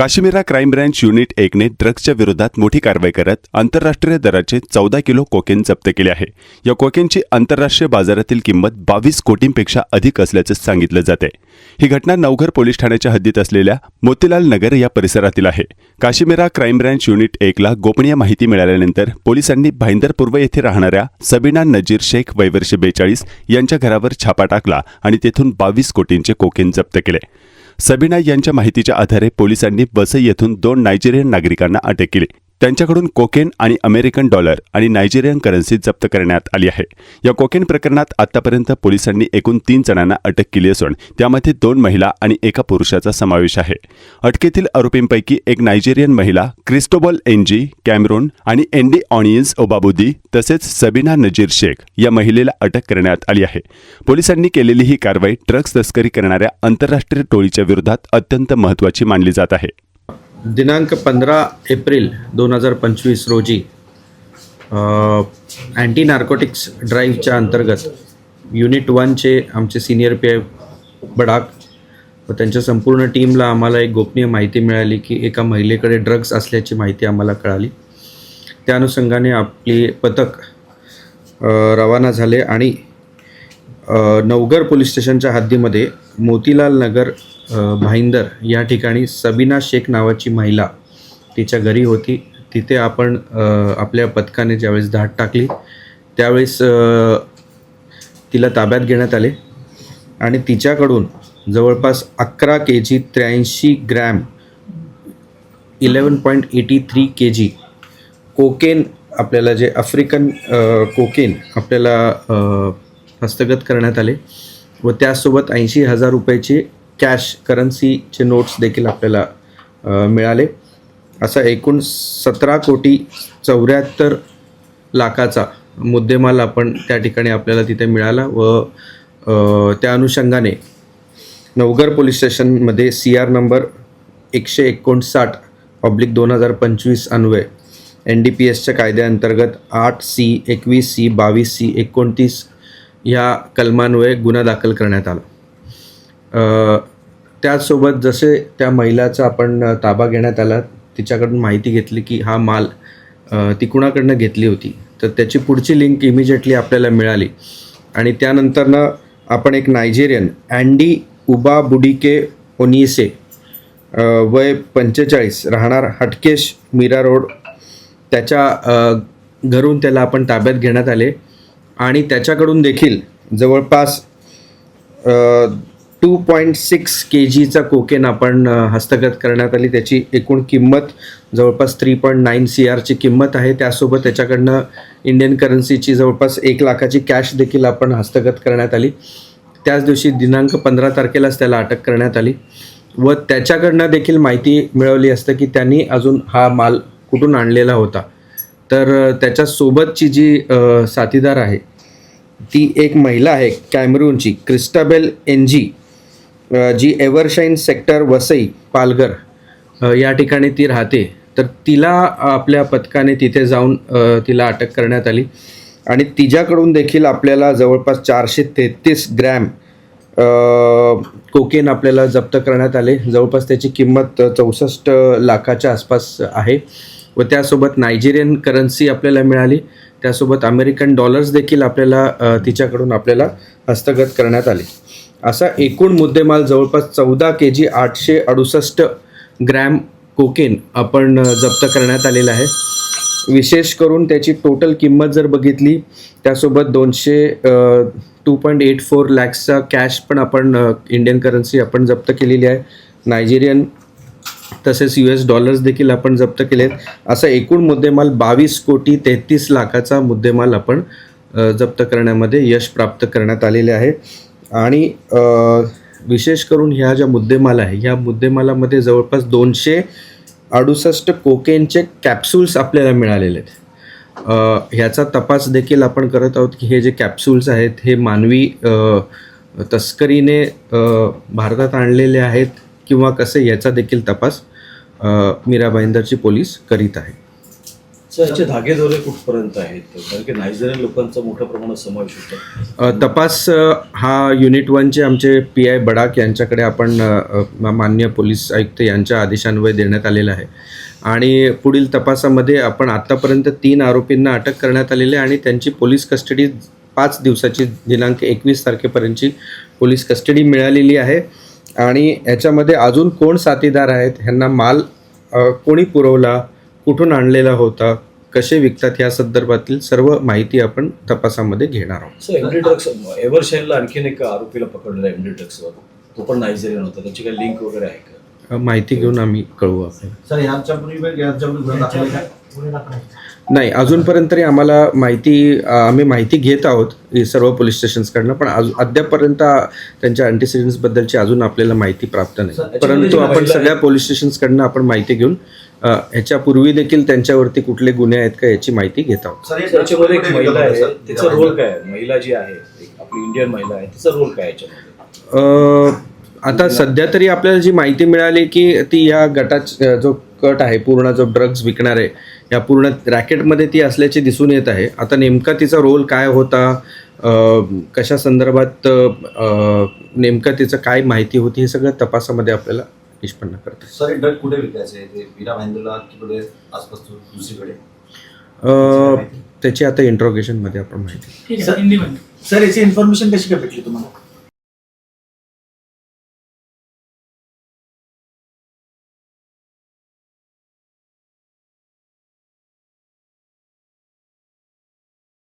Kashmira crime branch unit एकने ड्रग्सच्या विरोधात मोठी कारवाई करत आंतरराष्ट्रीय दराचे चौदा किलो कोकेन जप्त केले आहे. या कोकेनची आंतरराष्ट्रीय बाजारातील किंमत बावीस कोटींपेक्षा अधिक असल्याचं सांगितलं जाते. ही घटना नवघर पोलीस ठाण्याच्या हद्दीत असलेल्या मोतीलाल नगर या परिसरातील आहे. काश्मीरा क्राईम ब्रँच युनिट एकला गोपनीय माहिती मिळाल्यानंतर पोलिसांनी भाईंदर पूर्व येथे राहणाऱ्या सबीना नजीर शेख वैवर्ष बेचाळीस यांच्या घरावर छापा टाकला आणि तेथून बावीस कोटींचे कोकेन जप्त केले. सबीना यांच्या माहितीच्या आधारे पोलिसांनी वसई येथून दोन नायजेरियन नागरिकांना अटक केली. त्यांच्याकडून कोकेन आणि अमेरिकन डॉलर आणि नायजेरियन करन्सी जप्त करण्यात आली आहे. या कोकेन प्रकरणात आतापर्यंत पोलिसांनी एकूण तीन जणांना अटक केली असून त्यामध्ये दोन महिला आणि एका पुरुषाचा समावेश आहे. अटकेतील आरोपींपैकी एक नायजेरियन महिला क्रिस्टोबॉल एनजी कॅमरून आणि एनडी ऑनियन्स ओबाबुदी तसेच सबीना नजीर शेख या महिलेला अटक करण्यात आली आहे. पोलिसांनी केलेली ही कारवाई ड्रग्ज तस्करी करणाऱ्या आंतरराष्ट्रीय टोळीच्या विरोधात अत्यंत महत्त्वाची मानली जात आहे. दिनांक पंधरा एप्रिल दोन हजार पंचवीस रोजी अँटी नार्कोटिक्स ड्राईव्हच्या अंतर्गत युनिट वनचे आमचे सिनियर पी आय बडाक व त्यांच्या संपूर्ण टीमला आम्हाला एक गोपनीय माहिती मिळाली की एका महिलेकडे ड्रग्ज असल्याची माहिती आम्हाला कळाली. त्या अनुषंगाने आपली पथक रवाना झाले आणि नवगर नवघर पोलीस स्टेशनच्या हद्दीमध्ये मोतीलाल नगर भाईंदर या ठिकाणी सबीना शेख नावाची महिला तिच्या घरी होती. तिथे आपण आपल्या पथकाने ज्यावेळेस धाड टाकली त्यावेळेस तिला ताब्यात घेण्यात आले. आणि तिच्याकडून जवळपास अकरा के जी त्र्याऐंशी gram eleven point eighty three K G cocaine आपल्याला जे आफ्रिकन कोकेन आपल्याला हस्तगत करण्यात आले व त्यासोबत ऐंशी हजार रुपयाचे कॅश करन्सीचे नोट्स देखील आपल्याला मिळाले. असा एकूण सतरा कोटी चौऱ्याहत्तर लाखाचा मुद्देमाल आपण त्या ठिकाणी आपल्याला तिथे मिळाला व त्या अनुषंगाने नवघर पोलीस स्टेशनमध्ये सी आर नंबर एकशे एकोणसाठ पब्लिक दोन हजार पंचवीस अन्वय एन डी पी एसच्या कायद्याअंतर्गत आठ सी एकवीस सी बावीस सी एकोणतीस ह्या कलमान्वये गुन्हा दाखल करण्यात आला. त्याचसोबत जसे त्या महिलाचा आपण ताबा घेण्यात आला तिच्याकडून माहिती घेतली की हा माल ती कुणाकडनं घेतली होती. तर त्याची पुढची लिंक इमिजिएटली आपल्याला मिळाली. आणि त्यानंतरनं आपण एक नायजेरियन अँडी उबा बुडिके ओनिसे वय पंचेचाळीस राहणार हटकेश मीरा रोड. त्याच्या घरून त्याला आपण ताब्यात घेण्यात आले. आणि त्याच्याकडून देखील जवळपास टू पॉईंट सिक्स के जीचा कोकेन आपण हस्तगत करण्यात आली. त्याची एकूण किंमत जवळपास थ्री पॉईंट नाईन सी आरची किंमत आहे. त्यासोबत त्याच्याकडनं इंडियन करन्सीची जवळपास एक लाखाची कॅश देखील आपण हस्तगत करण्यात आली. त्याच दिवशी दिनांक पंधरा तारखेलाच त्याला अटक करण्यात आली. व त्याच्याकडनं देखील माहिती मिळवली असतं की त्यांनी अजून हा माल कुठून आणलेला होता. तर त्याच्यासोबतची जी साथीदार आहे ती एक महिला आहे कॅमरूनची Christabel N G Evershine sector Vasai Palghar या ठिकाणी ती राहते. तर तिला आपल्या पथकाने तिथे जाऊन तिला अटक करण्यात आली. आणि तिच्याकडून देखील आपल्याला जवळपास चारशे तेहतीस ग्रॅम कोकेन आपल्याला जप्त करण्यात आले. जवळपास त्याची किंमत चौसष्ट लाखाच्या आसपास आहे. व त्यासोबत नायजेरियन करन्सी आपल्याला मिळाली. त्यासोबत अमेरिकन डॉलर्स देखील आपल्याला तिच्याकडून आपल्याला हस्तगत करण्यात आले. असा एकूण मुद्देमाल जवळपास चौदा के जी आठशे अडुसष्ट ग्रॅम कोकेन आपण जप्त करण्यात आलेला आहे. विशेष करून त्याची टोटल किंमत जर बघितली त्यासोबत दोनशे टू पॉईंट एट फोर लॅक्सचा कॅश पण आपण इंडियन करन्सी आपण जप्त केलेली आहे. नायजेरियन तसेच यू एस डॉलर्स देखील आपण जप्त केले आहेत असा एकूण मुद्देमाल बावीस कोटी तेहतीस लाखाचा मुद्देमाल आपण जप्त करण्यामध्ये यश प्राप्त करण्यात आलेले आहे. आणि विशेष करून ह्या ज्या मुद्देमाल आहे ह्या मुद्देमालामध्ये जवळपास दोनशे अडुसष्ट कोकेनचे कॅप्सूल्स आपल्याला मिळालेले आहेत. ह्याचा तपास देखील आपण करत आहोत की हे जे कॅप्सूल्स आहेत हे मानवी तस्करीने भारतात आणलेले आहेत किंवा कसे याचा देखील तपास मीरा भाईंदरची पोलीस करीत आहे सर याचे धागेदोरे कुठपर्यंत आहेत? कारण की नायजेरियन लोकांचा मोठ्या प्रमाणात समावेश होतो. तपास हा युनिट वनचे आमचे पी आय बडाक यांच्याकडे आपण मान्य पोलीस आयुक्त यांच्या आदेशान्वये देण्यात आलेला आहे. आणि पुढील तपासामध्ये आपण आत्तापर्यंत तीन आरोपींना अटक करण्यात आलेली आहे आणि त्यांची पोलीस कस्टडी पाच दिवसाची दिनांक एकवीस तारखेपर्यंतची पोलीस कस्टडी मिळालेली आहे. आणि याच्यामध्ये अजून कोण साथीदार आहेत? ह्यांना माल कोणी पुरवला? कुठून आणलेला होता कसे विकतात या संदर्भातील सर्व माहिती आपण तपासामध्ये घेणार आहोत. सर एमडी ड्रग्स एव्हर शेनला आणखीन एक आरोपीला पकडलेला आहे एमडी ड्रग्सवर तो पण नायजेरियन होता त्याची काही लिंक वगैरे आहे का? माहिती घेऊन आम्ही कळवू आपल्याला सर गुन्हा दाखल आहे का? नाही अजूनपर्यंत तरी आम्हाला माहिती आम्ही माहिती घेत आहोत सर्व पोलीस स्टेशन्सकडनं पण अजून अद्यापपर्यंत त्यांच्या अँटीसिडेंट्सबद्दलची अजून आपल्याला माहिती प्राप्त नाही. परंतु आपण सगळ्या पोलीस स्टेशन्सकडनं आपण माहिती घेऊन ह्याच्यापूर्वी देखील त्यांच्यावरती कुठले गुन्हे आहेत का याची माहिती घेत आहोत. एक महिला आहे. सर, तिचा रोल काय आहे? महिला जी आहे एक आपली इंडियन महिला आहे तिचा रोल काय आहे याच्यामध्ये? अ, आता सध्या तरी आपल्याला जी माहिती मिळाली की ती या गटाच जो कट आहे पूर्ण जो ड्रग्ज विकणार आहे या पूर्ण रॅकेटमध्ये ती असल्याचे दिसून येत आहे. आता नेमका तिचा रोल काय होता? कशा संदर्भात नेमकं तिचं काय माहिती होती? हे सगळं तपासामध्ये आपल्याला निष्पन्न करतं सर ड्रग कुठे विकायचे? कुठे आसपास दुसरीकडे? त्याची आता इंट्रोगेशनमध्ये आपण माहिती. सर याची इन्फॉर्मेशन कशी काय भेटली तुम्हाला?